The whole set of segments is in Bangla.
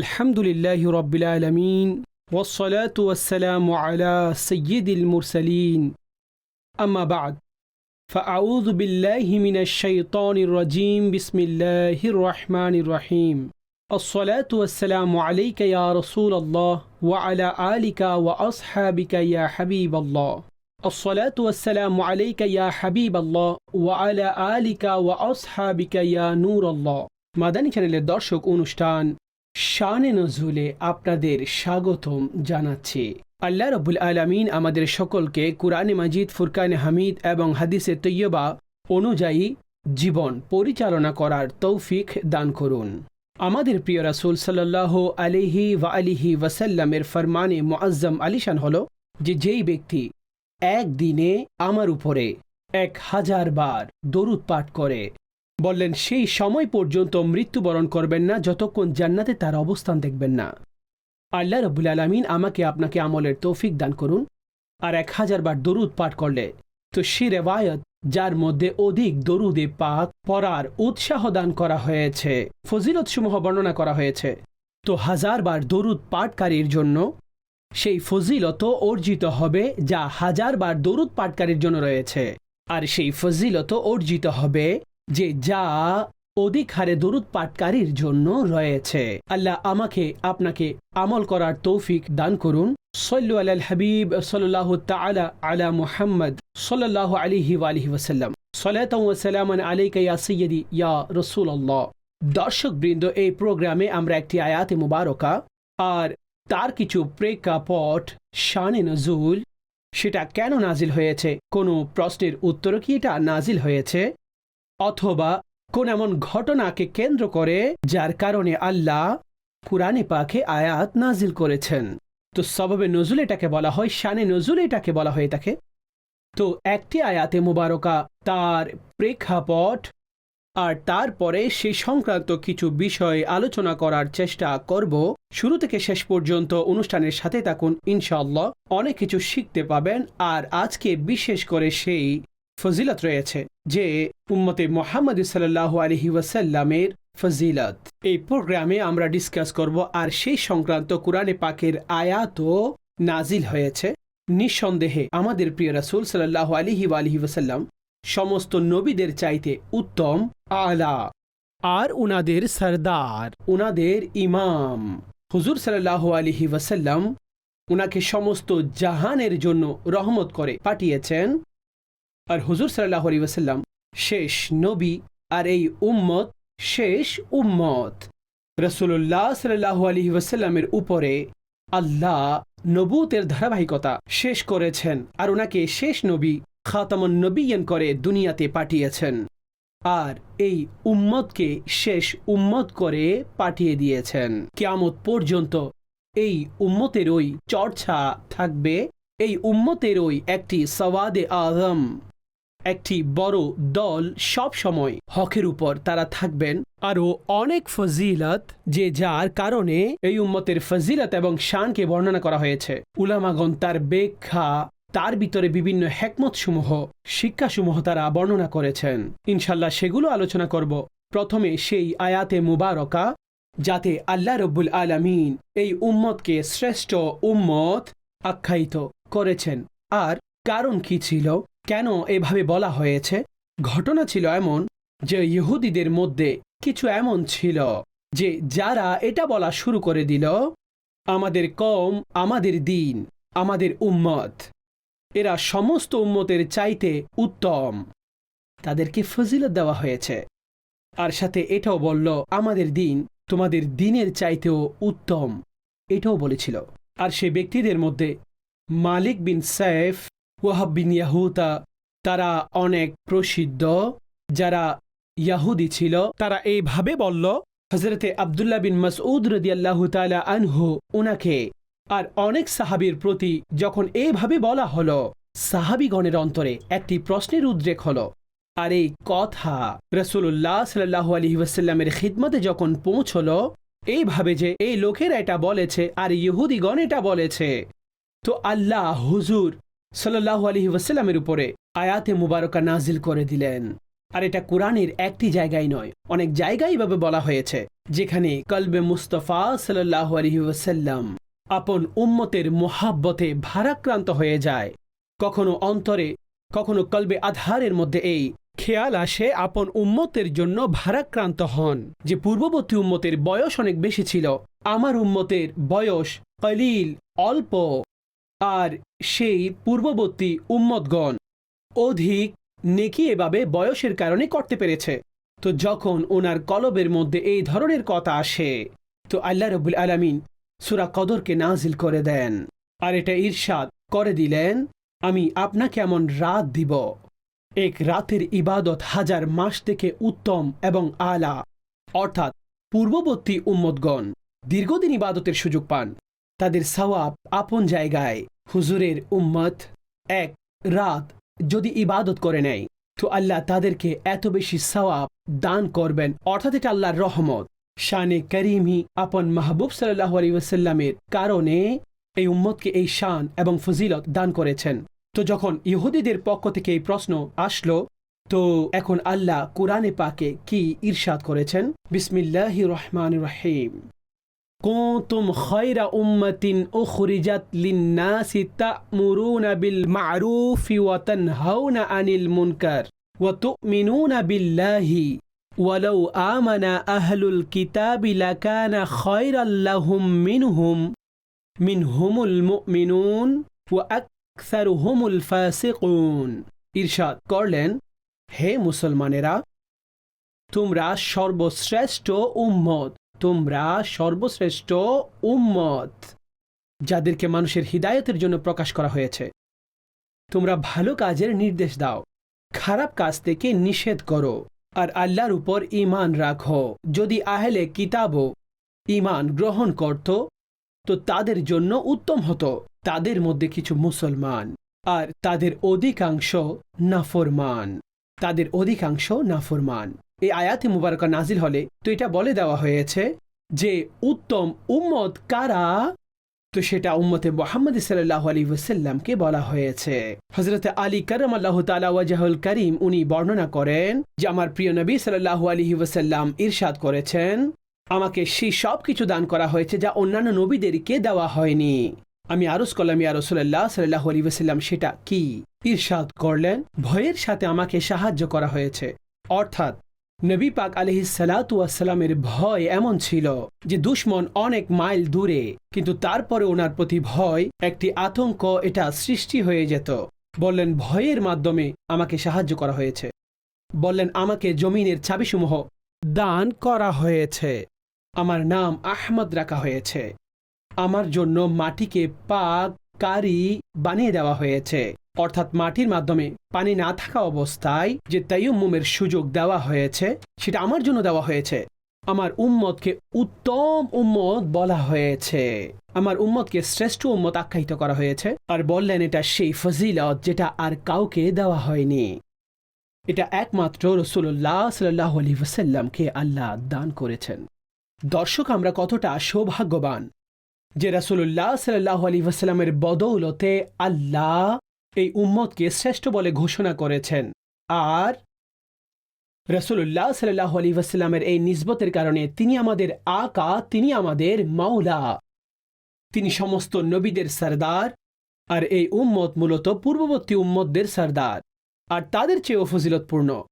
الحمد لله رب العالمين والصلاة والسلام على سيد المرسلين أما بعد فأعوذ بالله من الشيطان الرجيم بسم الله الرحمن الرحيم الصلاة والسلام عليك يا رسول الله وعلى آلك وأصحابك يا حبيب الله الصلاة والسلام عليك يا حبيب الله وعلى آلك وأصحابك يا نور الله মাদানী চ্যানেলের দর্শক অনুষ্ঠান শানে নজুলে আপনাদের স্বাগতম জানাচ্ছি। আল্লাহ রবুল আলমিন আমাদের সকলকে কুরআনে মাজিদ, ফুরকানে হামিদ এবং হাদিসে তৈয়বা অনুযায়ী জীবন পরিচালনা করার তৌফিক দান করুন। আমাদের প্রিয় রাসুল সাল্লাহ আলিহি ওয়া আলিহি ওয়াসাল্লামের ফরমানে মোয়াজ্জম আলিশান হল যে যেই ব্যক্তি একদিনে আমার উপরে এক হাজার বার দরুদ পাঠ করে বললেন, সেই সময় পর্যন্ত মৃত্যুবরণ করবেন না, যতক্ষণ জান্নাতে তার অবস্থান দেখবেন না। আল্লাহ রবুল আলমিন আমাকে আপনাকে আমলের তৌফিক দান করুন আর এক হাজার বার দরুদ পাঠ করলে। তো সে রেওয়ায়ত, যার মধ্যে অধিক দরুদে পাক পড়ার উৎসাহ দান করা হয়েছে ফজিলত সমূহ বর্ণনা করা হয়েছে। তো হাজার বার দরুদ পাঠকারীর জন্য সেই ফজিলত অর্জিত হবে, যা হাজার বার দরুদ পাঠকারীর জন্য রয়েছে। আর সেই ফজিলত অর্জিত হবে যে যা অধিক হারে দরুদ পাঠকারীর জন্য রয়েছে। আল্লাহ আমাকে, আপনাকে আমল করার তৌফিক দান করুন। সল্লু আল হাবিব সাল্লাহ তালা আলা মুহাম্মদ সাল্লাহ আলিহি আলিহি ওসাল্লাম সালাতাম আলাইকা সৈয়দি ইয়া রসুল আল্লাহ দর্শক বৃন্দ এই প্রোগ্রামে আমরা একটি আয়াতে মুবারকা, আর তার কিছু প্রেক্ষাপট, শানে নজুল, সেটা কেন নাজিল হয়েছে, কোনো প্রশ্নের উত্তর কি এটা নাজিল হয়েছে? অথবা কোন এমন ঘটনাকে কেন্দ্র করে যার কারণে আল্লাহ কুরআনে পাখে আয়াত নাজিল করেছেন। তো সবাবে নজুল এটাকে বলা হয়, শানে নজুল এটাকে বলা হয়ে থাকে তো একটি আয়াতে মুবারকা তার প্রেক্ষাপট আর তারপরে সেই সংক্রান্ত কিছু বিষয় আলোচনা করার চেষ্টা করব। শুরু থেকে শেষ পর্যন্ত অনুষ্ঠানের সাথে থাকুন ইনশাল্লাহ অনেক কিছু শিখতে পাবেন আর আজকে বিশেষ করে সেই ফজিলত রয়েছে যে উম্মতে মোহাম্মদ সাল্লাহ আলহি ওয়াসাল্লামের ফজিলত। এই প্রোগ্রামে আমরা ডিসকাস করব আর সেই সংক্রান্ত কোরআনে পাকের আয়াতও নাজিল হয়েছে। নিঃসন্দেহে আমাদের প্রিয় রাসুল সাল্লাহ আলহি আলহি ওয়াসাল্লাম সমস্ত নবীদের চাইতে উত্তম, আলা আর উনাদের সরদার, উনাদের ইমাম। হুজুর সাল্লাহ আলহি ওয়াসাল্লাম উনাকে সমস্ত জাহানের জন্য রহমত করে পাঠিয়েছেন। আর হুজুর সাল্লাহ আলী ওয়াসাল্লাম, শেষ নবী আর এই উম্মত, শেষ উম্মত। রসুল্লাহ সাল্লাহ আলী ওয়াসাল্লামের উপরে আল্লাহ নবুতের ধারাবাহিকতা শেষ করেছেন আর ওনাকে শেষ নবী খাতামন নবীন করে দুনিয়াতে পাঠিয়েছেন আর এই উম্মতকে শেষ উম্মত করে পাঠিয়ে দিয়েছেন। কেয়ামত পর্যন্ত এই উম্মতের ওই চর্চা থাকবে, এই উম্মতের ওই একটি সওয়াদে আজম একটি বড় দল সব সময় হকের উপর তারা থাকবেন। আরও অনেক ফজিলত যে যার কারণে এই উম্মতের ফজিলত এবং শানকে বর্ণনা করা হয়েছে। উলামাগন তার ব্যাখ্যা, তার ভিতরে বিভিন্ন হেকমত সমূহ শিক্ষাসমূহ তারা বর্ণনা করেছেন। ইনশাল্লাহ সেগুলো আলোচনা করব। প্রথমে সেই আয়াতে মুবারকা, যাতে আল্লাহ রব্বুল আলমিন এই উম্মতকে শ্রেষ্ঠ উম্মত আখ্যায়িত করেছেন। আর কারণ কি ছিল? কেন এভাবে বলা হয়েছে? ঘটনা ছিল এমন যে ইহুদিদের মধ্যে কিছু এমন ছিল যে যারা এটা বলা শুরু করে দিল, আমাদের কম আমাদের দিন, আমাদের উম্মত। এরা সমস্ত উম্মতের চাইতে উত্তম। তাদেরকে ফজিলত দেওয়া হয়েছে। আর সাথে এটাও বলল, আমাদের দিন তোমাদের দিনের চাইতেও উত্তম। এটাও বলেছিল। আর সে ব্যক্তিদের মধ্যে মালিক বিন সাইফ ওয়াহাব বিন ইয়াহুতা তারা অনেক প্রসিদ্ধ। যারা ইয়াহুদি ছিল, তারা এইভাবে বলল হজরতে আবদুল্লাহ বিন মাসউদ রদি আল্লাহ তালা আনহু, উনাকে আর অনেক সাহাবির প্রতি যখন এভাবে বলা হলো, সাহাবিগণের অন্তরে একটি প্রশ্নের উদ্রেক হলো, আর এই কথা রসুল্লাহ সাল্লাহ আলী ওয়াসাল্লামের খিদমতে যখন পৌঁছল, এইভাবে যে এই লোকেরা এটা বলেছে, আর ইহুদিগণ এটা বলেছে, তো আল্লাহ হুজুর সাল্লাহ আলী ওয়াসাল্লামের উপরে আয়াতে মুবারকা নাজিল করে দিলেন। আর এটা কোরআনের একটি জায়গায় নয়, অনেক জায়গায় এভাবে বলা হয়েছে, যেখানে কলবে মুস্তফা সাল্লাহ আলহিউসাল্লাম আপন উম্মতের মোহাব্বতে ভারাক্রান্ত হয়ে যায়। কখনো অন্তরে, কখনো কলবে আধারের মধ্যে এই খেয়াল আসে আপন উম্মতের জন্য ভারাক্রান্ত হন। যে পূর্ববর্তী উম্মতের বয়স অনেক বেশি ছিল, আমার উম্মতের বয়স কলিল, অল্প। আর সেই পূর্ববর্তী উম্মতগণ অধিক নেকি এভাবে বয়সের কারণে করতে পেরেছে। তো যখন ওনার কলবের মধ্যে এই ধরনের কথা আসে, তো আল্লাহ রবুল আলমিন সুরা কদরকে নাজিল করে দেন। আর এটা ঈর্ষাদ করে দিলেন, আমি আপনাকে এমন রাত দিব, এক রাতের ইবাদত হাজার মাস থেকে উত্তম এবং আলা। অর্থাৎ পূর্ববর্তী উম্মতগণ দীর্ঘদিন ইবাদতের সুযোগ পান। তাদের সওয়াব আপন জায়গায় হুজুরের উম্মত এক রাত যদি ইবাদত করে নেয়, তো আল্লাহ তাদেরকে এত বেশি সওয়াব দান করবেন। অর্থাৎ এটা আল্লাহর রহমত। শানে করিমি আপন মাহবুব সাল্লাহ আলী কারণে এই উম্মতকে এই শান এবং ফজিলত দান করেছেন। তো যখন ইহুদিদের পক্ষ থেকে এই প্রশ্ন আসলো, তো এখন আল্লাহ কোরআনে পাকে কি ইরশাদ করেছেন? বিসমিল্লাহ রহমান রহিম। كنتم خير أمة أخرجت للناس تأمرون بالمعروف وتنهون عن المنكر وتؤمنون بالله ولو آمن أهل الكتاب لكان خيرا لهم منهم منهم المؤمنون وأكثرهم الفاسقون إرشاد করলেন হে মুসলমানেরা তোমরা সর্বশ্রেষ্ঠ উম্মত তোমরা সর্বশ্রেষ্ঠ উম্মত, যাদেরকে মানুষের হিদায়তের জন্য প্রকাশ করা হয়েছে। তোমরা ভালো কাজের নির্দেশ দাও, খারাপ কাজ থেকে নিষেধ করো, আর আল্লাহর উপর ইমান রাখো। যদি আহলে কিতাবও ইমান গ্রহণ করত, তো তাদের জন্য উত্তম হতো। তাদের মধ্যে কিছু মুসলমান, আর তাদের অধিকাংশ নাফরমান। তাদের অধিকাংশ নাফরমান। এই আয়াতে মুবারকা নাজিল হলে তো এটা বলে দেওয়া হয়েছে যে উত্তম উম্মত কারা? তো সেটা উম্মতে মোহাম্মদ সাল্লাহ আলী ওসাল্লামকে বলা হয়েছে। হজরত আলী করম আল্লাহ তালা ওয়াজাহুল করিম উনি বর্ণনা করেন যে, আমার প্রিয় নবী সাল্লাহ আলী ওসাল্লাম ইরশাদ করেছেন। আমাকে সেই সব কিছু দান করা হয়েছে যা অন্যান্য নবীদেরকে দেওয়া হয়নি। আমি আরস করলাম, ইয়া রসুল্লাহ সাল্লাহ আলী ওসাল্লাম সেটা কি? ইরশাদ করলেন। ভয়ের সাথে আমাকে সাহায্য করা হয়েছে। অর্থাৎ নবী পাক আলহি সালাতামের ভয় এমন ছিল যে দুশ্মন অনেক মাইল দূরে, কিন্তু তারপরে ওনার প্রতি ভয়, একটি আতঙ্ক, এটা সৃষ্টি হয়ে যেত। বললেন, ভয়ের মাধ্যমে আমাকে সাহায্য করা হয়েছে। বললেন, আমাকে জমিনের চাবিসমূহ দান করা হয়েছে। আমার নাম আহমদ রাখা হয়েছে। আমার জন্য মাটিকে পাক কারি বানিয়ে দেওয়া হয়েছে। অর্থাৎ মাটির মাধ্যমে পানি না থাকা অবস্থায় যে তাইয়ুমের সুযোগ দেওয়া হয়েছে, সেটা আমার জন্য দেওয়া হয়েছে। আমার উম্মতকে উত্তম উম্মত বলা হয়েছে। আমার উম্মতকে শ্রেষ্ঠ উম্মত আখ্যায়িত করা হয়েছে। আর বললেন, এটা সেই ফজিলত যেটা আর কাউকে দেওয়া হয়নি। এটা একমাত্র রসুল্লাহ সাল্লাহ আলী ওসাল্লামকে আল্লাহ দান করেছেন। দর্শক, আমরা কতটা সৌভাগ্যবান যে রাসুল্লাহ সাল্লাহ আলী ওসাল্লামের বদৌলতে আল্লাহ এই উম্মতকে শ্রেষ্ঠ বলে ঘোষণা করেছেন। আর রসুল্লাহ সাল্লাহ আলী ওয়াসাল্লামের এই নিসবতের কারণে তিনি আমাদের আকা, তিনি আমাদের মাওলা। তিনি সমস্ত নবীদের সর্দার আর এই উম্মত মূলত পূর্ববর্তী উম্মতদের সর্দার। আর তাদের চেয়েও ফজিলতপূর্ণ।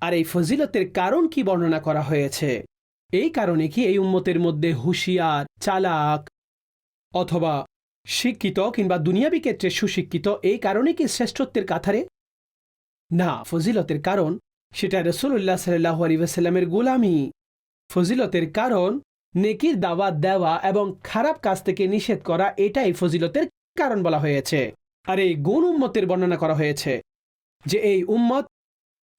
আর এই ফজিলতের কারণ কি বর্ণনা করা হয়েছে? এই কারণে কি এই উম্মতের মধ্যে হুঁশিয়ার, চালাক অথবা শিক্ষিত কিংবা দুনিয়াবি ক্ষেত্রে সুশিক্ষিত, এই কারণে কি শ্রেষ্ঠত্বের কাথারে না, ফজিলতের কারণ সেটা রসুল্লাহ সাল্লাহ আলী ওয়াসাল্লামের গোলামি। ফজিলতের কারণ, নেকির দাওয়াত দেওয়া এবং খারাপ কাজ থেকে নিষেধ করা, এটাই ফজিলতের কারণ বলা হয়েছে। আর এই গুণ উম্মতের বর্ণনা করা হয়েছে যে এই উম্মত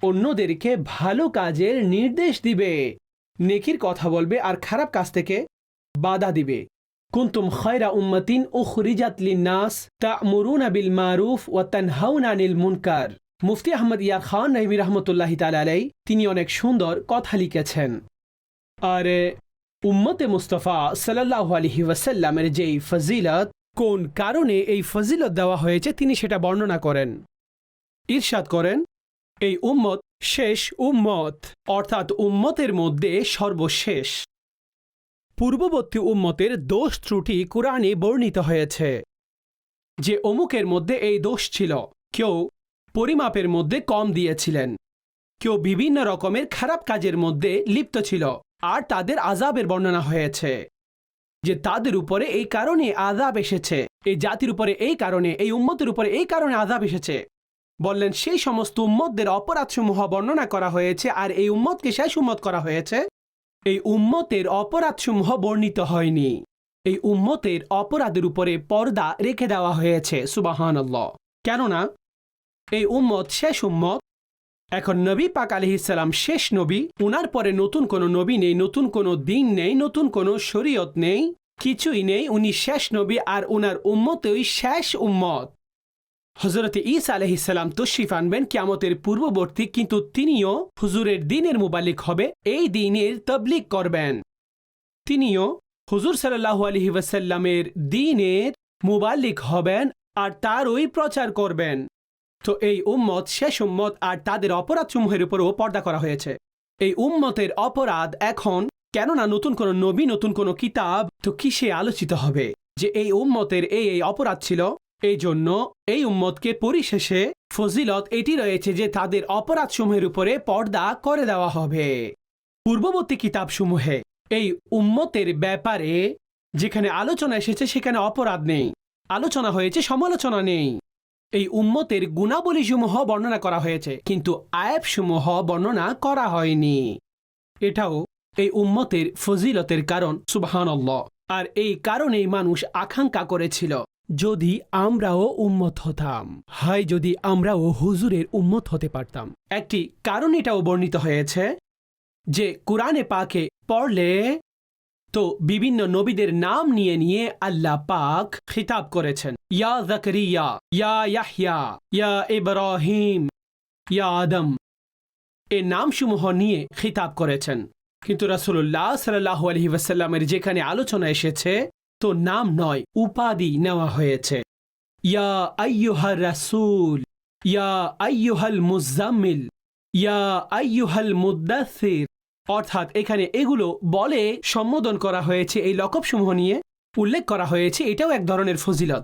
অন্যদেরকে ভালো কাজের নির্দেশ দিবে, নেকির কথা বলবে আর খারাপ কাজ থেকে বাধা দিবে। কুন্তুম খয়রা উম্মতিন উখরিজাত লিন্নাস তা'মুরুনা বিল মারুফ ওয়া তানহাউনা আনিল মুনকার। মুফতি আহমদ ইয়ার খান রহিমি রহমতুল্লাহ তালাই তিনি অনেক সুন্দর কথা লিখেছেন। আর, উম্মতে মুস্তফা সাল্লাহ আলহি ওয়াসাল্লামের যেই ফজিলত, কোন কারণে এই ফজিলত দেওয়া হয়েছে তিনি সেটা বর্ণনা করেন। ঈর্ষাদ করেন, এই উম্মত শেষ উম্মত, অর্থাৎ উম্মতের মধ্যে সর্বশেষ। পূর্ববর্তী উম্মতের দোষ ত্রুটি কোরআনে বর্ণিত হয়েছে। যে অমুকের মধ্যে এই দোষ ছিল, কেউ পরিমাপের মধ্যে কম দিয়েছিলেন। কেউ বিভিন্ন রকমের খারাপ কাজের মধ্যে লিপ্ত ছিল, আর তাদের আজাবের বর্ণনা হয়েছে। যে তাদের উপরে এই কারণে আজাব এসেছে, এই জাতির উপরে এই কারণে, এই উম্মতের উপরে এই কারণে আজাব এসেছে। বললেন, সেই সমস্ত উম্মতদের অপরাধসমূহ বর্ণনা করা হয়েছে, আর এই উম্মতকে শেষ উম্মত করা হয়েছে। এই উম্মতের অপরাধসমূহ বর্ণিত হয়নি। এই উম্মতের অপরাধের উপরে পর্দা রেখে দেওয়া হয়েছে, সুবাহানল্লাহ। কেননা, এই উম্মত শেষ উম্মত। এখন নবী পাক আলহিসাল্লাম শেষ নবী, উনার পরে নতুন কোনো নবী নেই, নতুন কোনো দিন নেই, নতুন কোনো শরীয়ত নেই, কিছুই নেই, উনি শেষ নবী আর উনার উম্মতই শেষ উম্মত। হজরত ইসা আলহিসাল্লাম তশরিফ আনবেন কিয়ামতের পূর্ববর্তী, কিন্তু তিনিও হুজুরের দিনের মুবালিক হবে, এই দিনের তবলিক করবেন। তিনিও হুজুর সাল্লাহু আলহি ওয়াসাল্লামের দিনের মুবালিক হবেন আর তারই প্রচার করবেন। তো এই উম্মত, শেষ উম্মত আর তাদের অপরাধসমূহের উপরও পর্দা করা হয়েছে। এই উম্মতের অপরাধ এখন কেননা নতুন কোনো নবী, নতুন কোনো কিতাব, তো কিসে আলোচিত হবে? যে এই উম্মতের এই এই অপরাধ ছিল এই জন্য এই উম্মতকে পরিশেষে ফজিলত এটি রয়েছে যে তাদের অপরাধসমূহের উপরে পর্দা করে দেওয়া হবে। পূর্ববর্তী কিতাবসমূহে এই উম্মতের ব্যাপারে যেখানে আলোচনা এসেছে সেখানে অপরাধ নেই, আলোচনা হয়েছে, সমালোচনা নেই। এই উম্মতের গুণাবলীসমূহ বর্ণনা করা হয়েছে, কিন্তু আয়াবসমূহ বর্ণনা করা হয়নি। এটাও এই উম্মতের ফজিলতের কারণ, সুবহানাল্লাহ। আর এই কারণেই মানুষ আকাঙ্ক্ষা করেছিল। যদি আমরাও উম্মত হতাম। হয়, যদি আমরাও হুজুরের উম্মত হতে পারতাম। একটি কারণ এটাও বর্ণিত হয়েছে যে কোরআনে পাকে পড়লে তো বিভিন্ন নবীদের নাম নিয়ে নিয়ে আল্লাহ পাক খিতাব করেছেন। ইয়া জাকরিয়া ইয়া ইয়াহইয়া, ইয়া ইব্রাহিম, ইয়া আদম এ নামসমূহ নিয়ে খিতাব করেছেন। কিন্তু রাসুল্লাহ সাল্লাল্লাহু আলাইহি ওয়াসাল্লামের যেখানে আলোচনা এসেছে তো নাম নয়, উপাধি নেওয়া হয়েছে। ইয়া আইয়ুহার রাসূল, ইয়া আইয়ুহাল মুজাম্মিল, ইয়া আইয়ুহাল মুদ্দাসির অর্থাৎ এখানে এগুলো বলে সম্বোধন করা হয়েছে, এই লকবসমূহ নিয়ে উল্লেখ করা হয়েছে, এটাও এক ধরনের ফজিলত।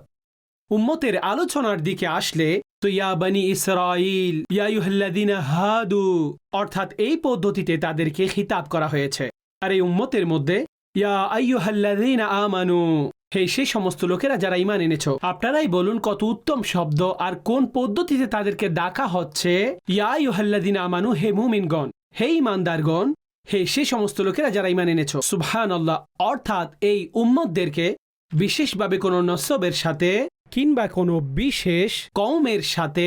উম্মতের আলোচনার দিকে আসলে তো ইয়া বানি ইসরাইল ইয়া ইউহাল্লাদিনা হাদু, অর্থাৎ এই পদ্ধতিতে তাদেরকে খিতাব করা হয়েছে। আর এই উম্মতের মধ্যে ইয়া আইয়ুহাল্লাদিনা আমানু। হে সেই সমস্ত লোকেরা যারা ইমান এনেছ, আপনারাই বলুন কত উত্তম শব্দ আর কোন পদ্ধতিতে তাদেরকে ডাকা হচ্ছে? ইয়া ইউহাল্লাদিনা আমানু, হে মুমিনগণ, হে ইমানদারগণ হে সে সমস্ত লোকেরা যারা ইমান এনেছ। সুবহান আল্লাহ অর্থাৎ এই উম্মতদেরকে বিশেষভাবে কোনো নসবের সাথে কিংবা কোনো বিশেষ কৌমের সাথে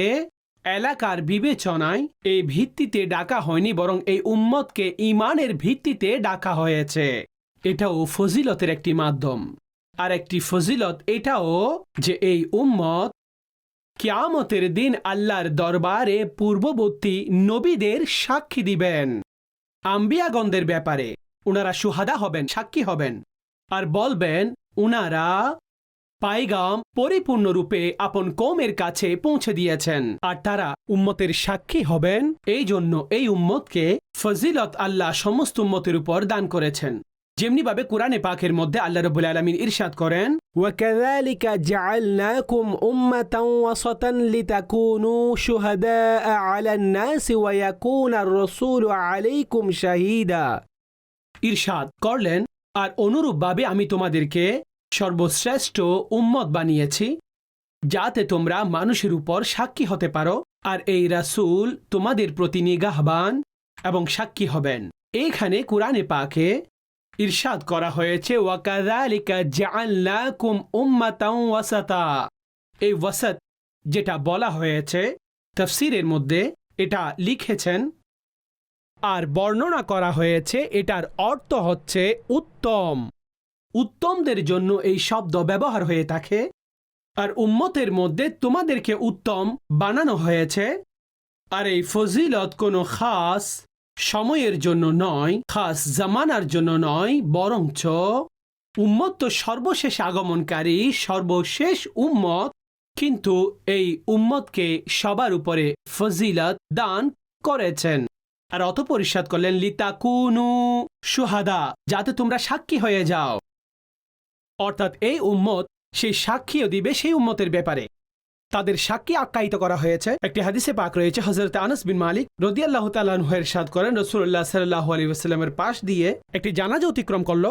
এলাকার বিবেচনায় এই ভিত্তিতে ডাকা হয়নি, বরং এই উম্মতকে ইমানের ভিত্তিতে ডাকা হয়েছে। এটাও ফজিলতের একটি মাধ্যম। আর একটি ফজিলত এটাও যে এই উম্মত কিয়ামতের দিন আল্লাহর দরবারে পূর্ববর্তী নবীদের সাক্ষী দিবেন। আম্বিয়াগণদের ব্যাপারে উনারা সুহাদা হবেন, সাক্ষী হবেন। আর বলবেন, উনারা পাইগাম পরিপূর্ণরূপে আপন কৌমের কাছে পৌঁছে দিয়েছেন। আর তারা উম্মতের সাক্ষী হবেন এই জন্য এই উম্মতকে ফজিলত আল্লাহ সমস্ত উম্মতের উপর দান করেছেন। যেমনিভাবে কোরআনে পাকের মধ্যে আল্লাহ রবুল আলমিন ইরশাদ করেন وكذلك جعلناكم أمة وسطا لتكونوا شهداء على الناس ويكون الرسول عليكم شهيدا ইরশাদ করলেন আর অনুরূপভাবে আমি তোমাদেরকে সর্বশ্রেষ্ঠ উম্মত বানিয়েছি যাতে তোমরা মানুষের উপর সাক্ষী হতে পারো আর এই রাসূল তোমাদের প্রতি নিগাহবান এবং সাক্ষী হবেন এইখানে কোরআনে পাকে ইরশাদ করা হয়েছে, ওয়াকাযালিকা জাআলনাকুম উম্মাতাও ওয়াসাতা। এই ওয়াসাত যেটা বলা হয়েছে, তফসিরের মধ্যে এটা লিখেছেন, আর বর্ণনা করা হয়েছে, এটার অর্থ হচ্ছে উত্তম। উত্তমদের জন্য এই শব্দ ব্যবহার হয়ে থাকে, আর উম্মতের মধ্যে তোমাদেরকে উত্তম বানানো হয়েছে, আর এই ফজিলত কোনো খাস সময়ের জন্য নয়, খাস জামানার জন্য নয়, বরঞ্চ উম্মত তো সর্বশেষ আগমনকারী সর্বশেষ উম্মত কিন্তু এই উম্মতকে সবার উপরে ফজিলত দান করেছেন। আর অত পরিষ্কার করলেন, লিতাকুনু সুহাদা যাতে তোমরা সাক্ষী হয়ে যাও। অর্থাৎ এই উম্মত সেই সাক্ষীও দিবে সেই উম্মতের ব্যাপারে। তাদের সাক্ষী আখ্যায়িত করা হয়েছে। একটি হাদিসে পাক রয়েছে হজরত আনাস বিন মালিক রদিয়াল্লাহ তালাহের সাদ করেন রসুল্লাহ সাল্লাহ আলী পাশ দিয়ে একটি জানাজা অতিক্রম করল।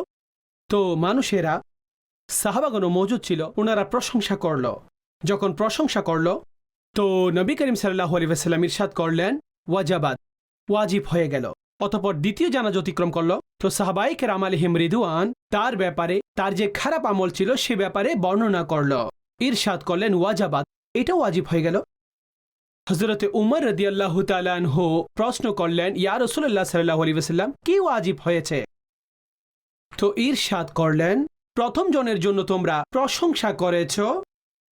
তো মানুষেরা, সাহাবাগণ মজুদ ছিল ওনারা প্রশংসা করল। যখন প্রশংসা করল, তো নবী করিম সাল্লাহ আলী ওসাল্লাম ইরশাদ করলেন, ওয়াজাবাদ, ওয়াজিব হয়ে গেল। অতপর দ্বিতীয় জানাজ অতিক্রম করল। তো সাহাবাইক রাম আলহিম রিদুয়ান তার ব্যাপারে, তার যে খারাপ আমল ছিল সে ব্যাপারে বর্ণনা করল। ইরশাদ করলেন, ওয়াজাবাদ এটাও ওয়াজিব হয়ে গেল। হজরতে উমর রদি আল্লাহ হো প্রশ্ন করলেন, ইয়া রসুল্লাহ সাল্লাহ আলী ওসাল্লাম কি ওয়াজিব হয়েছে? তো ইরশাদ করলেন, প্রথম জনের জন্য তোমরা প্রশংসা করেছ,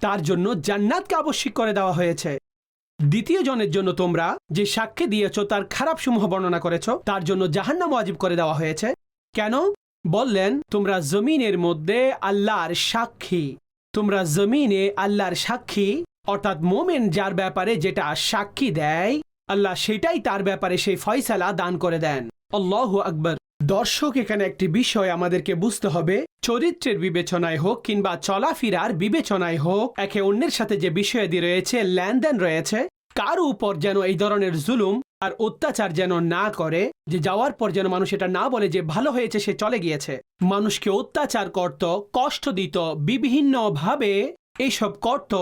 তার জন্য জান্নাতকে আবশ্যিক করে দেওয়া হয়েছে। দ্বিতীয় জনের জন্য তোমরা যে সাক্ষী দিয়েছ, তার খারাপ সমূহ বর্ণনা করেছ, তার জন্য জাহান্নাম ওয়াজিব করে দেওয়া হয়েছে। কেন? বললেন, তোমরা জমিনের মধ্যে আল্লাহর সাক্ষী। তোমরা জমিনে আল্লাহর সাক্ষী, অর্থাৎ মোমেন যার ব্যাপারে যেটা সাক্ষী দেয়, আল্লাহ সেটাই তার ব্যাপারে সেই ফয়সালা দান করে দেন। অল্লাহ আকবর। দর্শক, এখানে একটি বিষয় আমাদেরকে বুঝতে হবে। চরিত্রের বিবেচনায় হোক কিংবা চলাফেরার বিবেচনায় হোক, একে অন্যের সাথে যে বিষয়াদি রয়েছে, লেনদেন রয়েছে কারও উপর যেন এই ধরনের জুলুম আর অত্যাচার যেন না করে, যে যাওয়ার পর যেন মানুষ এটা না বলে যে ভালো হয়েছে, সে চলে গিয়েছে। মানুষকে অত্যাচার করত, কষ্ট দিত, বিভিন্নভাবে এইসব করত,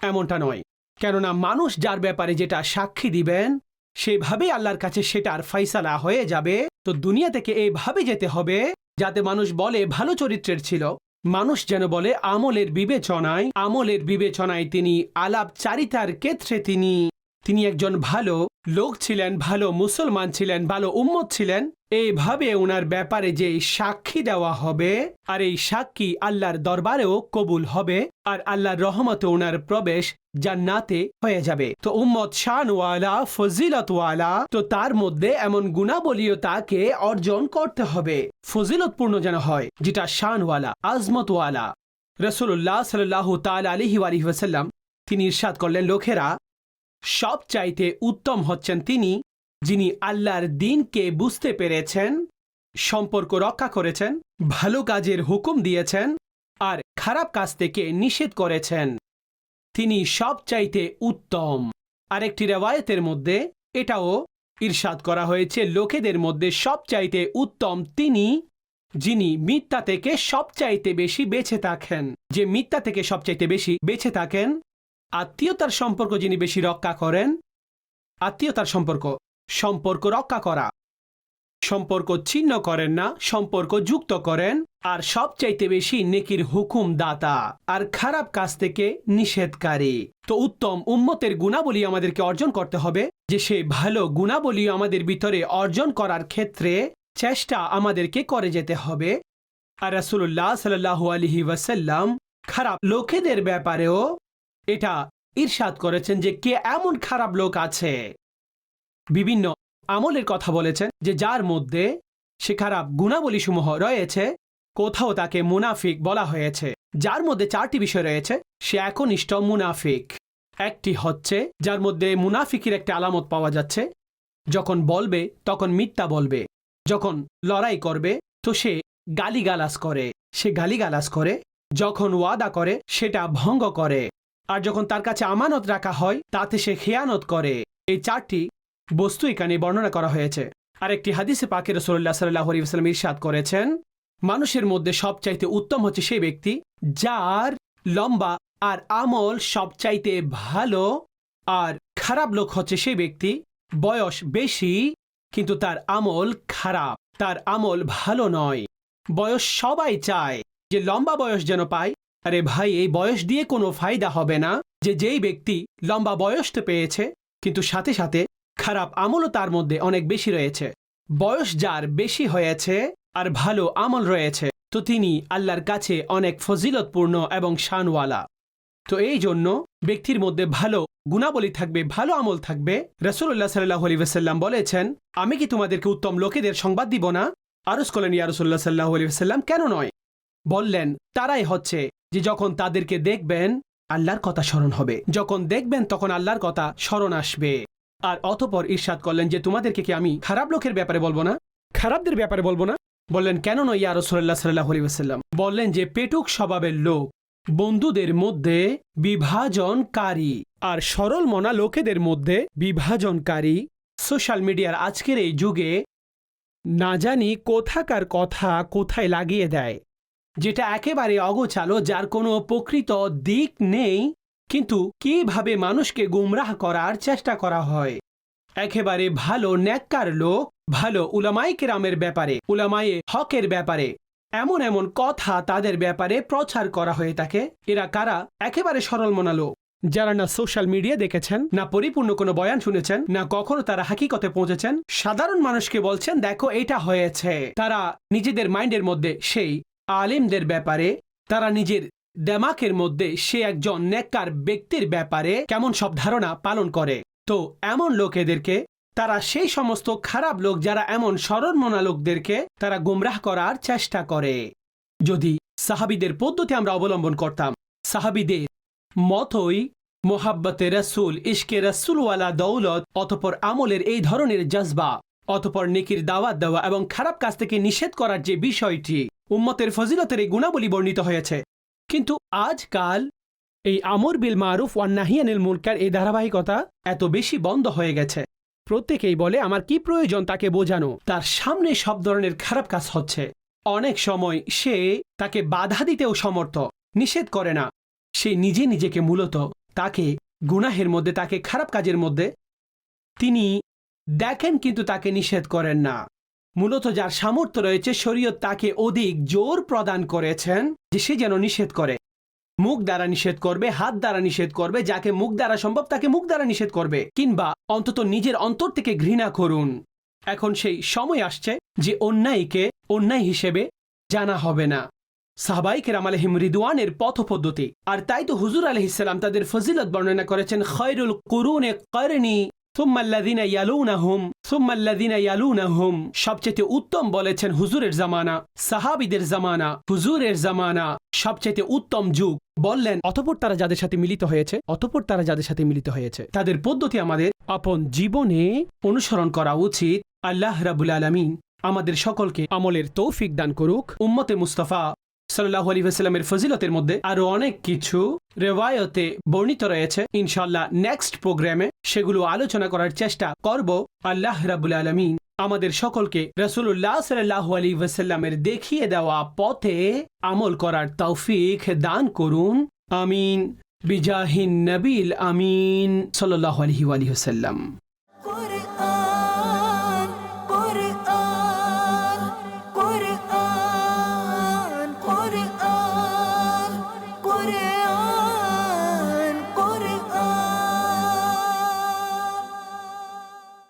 এমনটা নয়। কেননা মানুষ যার ব্যাপারে যেটা সাক্ষী দিবেন, সেভাবেই আল্লাহর কাছে সেটার ফয়সালা হয়ে যাবে। তো দুনিয়া থেকে এইভাবে যেতে হবে, যাতে মানুষ বলে ভালো চরিত্রের ছিল। মানুষ যেন বলে আমলের বিবেচনায় আমলের বিবেচনায় তিনি আলাপচারিতার ক্ষেত্রে তিনি তিনি একজন ভালো লোক ছিলেন ভালো, মুসলমান ছিলেন ভালো, উম্মত ছিলেন। এইভাবে ওনার ব্যাপারে যে সাক্ষী দেওয়া হবে, আর এই সাক্ষী আল্লাহর দরবারেও কবুল হবে, আর আল্লাহর রহমতে ওনার প্রবেশ জান্নাতে হয়ে যাবে। তো উম্মত শানওয়ালা, ফজিলতওয়ালা, তো তার মধ্যে এমন গুণাবলীও তাকে অর্জন করতে হবে। ফজিলতপূর্ণ যেন হয়, যেটা শানওয়ালা, আজমতওয়ালা। রসুল্লাহ সাল্লাহ তাল আলহি আলহি ওসাল্লাম তিনি ইরশাদ করলেন, লোকেরা সব চাইতে উত্তম হচ্ছেন তিনি, যিনি আল্লাহর দিনকে বুঝতে পেরেছেন, সম্পর্ক রক্ষা করেছেন, ভালো কাজের হুকুম দিয়েছেন, আর খারাপ কাজ থেকে নিষেধ করেছেন। তিনি সব চাইতে উত্তম। আরেকটি রেওয়ায়তের মধ্যে এটাও ঈর্ষাদ করা হয়েছে, লোকেদের মধ্যে সবচাইতে উত্তম তিনি, যিনি মিথ্যা থেকে সবচাইতে বেশি বেঁচে থাকেন। যে মিথ্যা থেকে সবচাইতে বেশি বেঁচে থাকেন আত্মীয়তার সম্পর্ক যিনি বেশি রক্ষা করেন, আত্মীয়তার সম্পর্ক সম্পর্ক রক্ষা করা। সম্পর্ক ছিন্ন করেন না, সম্পর্ক যুক্ত করেন, আর সবচাইতে বেশি নেকির হুকুম দাতা আর খারাপ কাজ থেকে নিষেধকারী। তো উত্তম উম্মতের গুণাবলী আমাদেরকে অর্জন করতে হবে, যে সে ভালো গুণাবলী আমাদের ভিতরে অর্জন করার ক্ষেত্রে চেষ্টা আমাদেরকে করে যেতে হবে। আর রাসুল্লাহ সাল্লাহ আলহি ওয়াসাল্লাম খারাপ লোকেদের ব্যাপারেও এটা ঈর্ষাদ করেছেন যে কে এমন খারাপ লোক আছে। বিভিন্ন আমলের কথা বলেছেন যে যার মধ্যে সে খারাপ গুণাবলীসমূহ রয়েছে, কোথাও তাকে মুনাফিক বলা হয়েছে। যার মধ্যে চারটি বিষয় রয়েছে, সে একনিষ্ঠ মুনাফিক। একটি হচ্ছে যার মধ্যে মুনাফিকের একটা আলামত পাওয়া যাচ্ছে, যখন বলবে তখন মিথ্যা বলবে। যখন লড়াই করবে তো সে গালিগালাস করে। সে গালিগালাস করে, যখন ওয়াদা করে সেটা ভঙ্গ করে। আর যখন তার কাছে আমানত রাখা হয়, তাতে সে খেয়ানত করে। এই চারটি বস্তু এখানে বর্ণনা করা হয়েছে। আর একটি হাদিসে পাকে রসল্লাহ সাল্লাহ আলিয়াল্লাম ইরশাদ করেছেন, মানুষের মধ্যে সবচাইতে উত্তম হচ্ছে সেই ব্যক্তি যার লম্বা আর আমল সবচাইতে ভালো আর খারাপ লোক হচ্ছে সেই ব্যক্তি। বয়স বেশি, কিন্তু তার আমল খারাপ। তার আমল ভালো নয়। বয়স সবাই চায় যে লম্বা বয়স যেন পায় আরে ভাই, এই বয়স দিয়ে কোনো ফায়দা হবে না যে যেই ব্যক্তি লম্বা বয়স তো পেয়েছে, কিন্তু সাথে সাথে খারাপ আমলও তার মধ্যে অনেক বেশি রয়েছে। বয়স যার বেশি হয়েছে আর ভালো আমল রয়েছে, তো তিনি আল্লাহর কাছে অনেক ফজিলতপূর্ণ এবং শানওয়ালা। তো এই জন্য ব্যক্তির মধ্যে ভালো গুণাবলী থাকবে, ভালো আমল থাকবে। রসুল্লাহ সাল্লাহ আলী বলেছেন, আমি কি তোমাদেরকে উত্তম লোকেদের সংবাদ দিব না? আরস করলেন, ইয়া রসুল্লাহ সাল্লাহ আলী কেন নয়? বললেন, তারাই হচ্ছে যে যখন তাদেরকে দেখবেন, আল্লাহর কথা স্মরণ হবে। যখন দেখবেন, তখন আল্লাহর কথা স্মরণ আসবে। আর অতপর ঈর্ষাদ করলেন যে, তোমাদেরকে কি আমি খারাপ লোকের ব্যাপারে বলব না? খারাপদের ব্যাপারে বলব না? বললেন, কেন নয় ইয়া রসুল্লাহ সাল্লাহ আলাইসাল্লাম বললেন যে, পেটুক স্বভাবের লোক, বন্ধুদের মধ্যে বিভাজনকারী আর সরল মনা লোকেদের মধ্যে বিভাজনকারী। সোশ্যাল মিডিয়ার আজকের এই যুগে, না জানি কোথাকার কথা কোথায় লাগিয়ে দেয়। যেটা একেবারে অগোছালো, যার কোনো প্রকৃত দিক নেই, কিন্তু কীভাবে মানুষকে গুমরাহ করার চেষ্টা করা হয়? একেবারে ভালো ন্যাক্কার লোক, ভালো উলামাই কেরামের ব্যাপারে, উলামায়ে হকের ব্যাপারে, এমন এমন কথা তাদের ব্যাপারে প্রচার করা হয়ে থাকে। এরা কারা? একেবারে সরল মনা লোক। যারা না সোশ্যাল মিডিয়া দেখেছেন, না পরিপূর্ণ কোনো বয়ান শুনেছেন, না কখনো তারা হাকিকতে পৌঁছেছেন, সাধারণ মানুষকে বলছেন, দেখো এটা হয়েছে। তারা নিজেদের মাইন্ডের মধ্যে সেই আলিমদের ব্যাপারে, তারা নিজের দেমাকের মধ্যে সে একজন নেককার ব্যক্তির ব্যাপারে কেমন সব ধারণা পালন করে। তো এমন লোকেদেরকে, তারা সেই সমস্ত খারাপ লোক যারা এমন সরলমনা লোকদেরকে, তারা গুমরাহ করার চেষ্টা করে। যদি সাহাবিদের পদ্ধতি আমরা অবলম্বন করতাম, সাহাবিদের মতই মোহাব্বতে রসুল, ইশকে রসুলওয়ালা দৌলত, অতপর আমলের এই ধরনের জজবা, অতপর নেকির দাওয়াত দেওয়া এবং খারাপ কাজ থেকে নিষেধ করার যে বিষয়টি উম্মতের ফজিলতের এই গুণাবলী বর্ণিত হয়েছে। কিন্তু আজকাল এই আমর বিল মারুফ ওয়ান্নাহিয়ানিল মুলকার এই ধারাবাহিকতা এত বেশি বন্ধ হয়ে গেছে। প্রত্যেকেই বলে, আমার কি প্রয়োজন তাকে বোঝানো? তার সামনে সব ধরনের খারাপ কাজ হচ্ছে। অনেক সময় সে তাকে বাধা দিতেও সমর্থ, নিষেধ করে না। সে নিজে নিজেকে মূলত তাকে গুনাহের মধ্যে, তাকে খারাপ কাজের মধ্যে তিনি দেখেন কিন্তু তাকে নিষেধ করেন না। মূলত যার সামর্থ্য রয়েছে শরীয়ত তাকে অধিক জোর প্রদান করেছেন যে সে যেন নিষেধ করে। মুখ দ্বারা নিষেধ করবে, হাত দ্বারা নিষেধ করবে, যাকে মুখ দ্বারা সম্ভব তাকে মুখ দ্বারা নিষেধ করবে, কিংবা অন্তত নিজের অন্তর থেকে ঘৃণা করুন। এখন সেই সময় আসছে যে অন্যায়কে অন্যায় হিসেবে জানা হবে না। সাহবাইকেরাম আলহিম রিদওয়ানের পথ পদ্ধতি আর তাই তো হুজুর আলহিসাল্লাম তাদের ফজিলত বর্ণনা করেছেন, খয়রুল কুরুনে করনি সুম্মাল্লাদিনা ইয়ালুনাহুম সুম্মাল্লাদিনা ইয়ালুনাহুম সবচেয়ে উত্তম বলেছেন হুজুরের জামানা, সাহাবিদের জামানা, হুজুরের জামানা, সবচেয়ে উত্তম যুগ। বললেন, অতপর তারা যাদের সাথে মিলিত হয়েছে, অতপর তারা যাদের সাথে মিলিত হয়েছে। তাদের পদ্ধতি আমাদের আপন জীবনে অনুসরণ করা উচিত। আল্লাহ রাবুল আলমিন আমাদের সকলকে আমলের তৌফিক দান করুক। উম্মতে মুস্তফা সাল্লাহ আলী সাল্লামের ফজিলতের মধ্যে আরও অনেক কিছু রেওয়ায়তে বর্ণিত রয়েছে। ইনশাল্লাহ নেক্সট প্রোগ্রামে সেগুলো আলোচনা করার চেষ্টা করব। আল্লাহ রাবুল আলমিন আমাদের সকলকে রসুল্লাহ সাল্লাহ আলী ওয়াসাল্লামের দেখিয়ে দেওয়া পথে আমল করার তৌফিক দান করুন। আমিন। বিজাহিন নবিল আমিন। সাল্লাহ আলহি আলী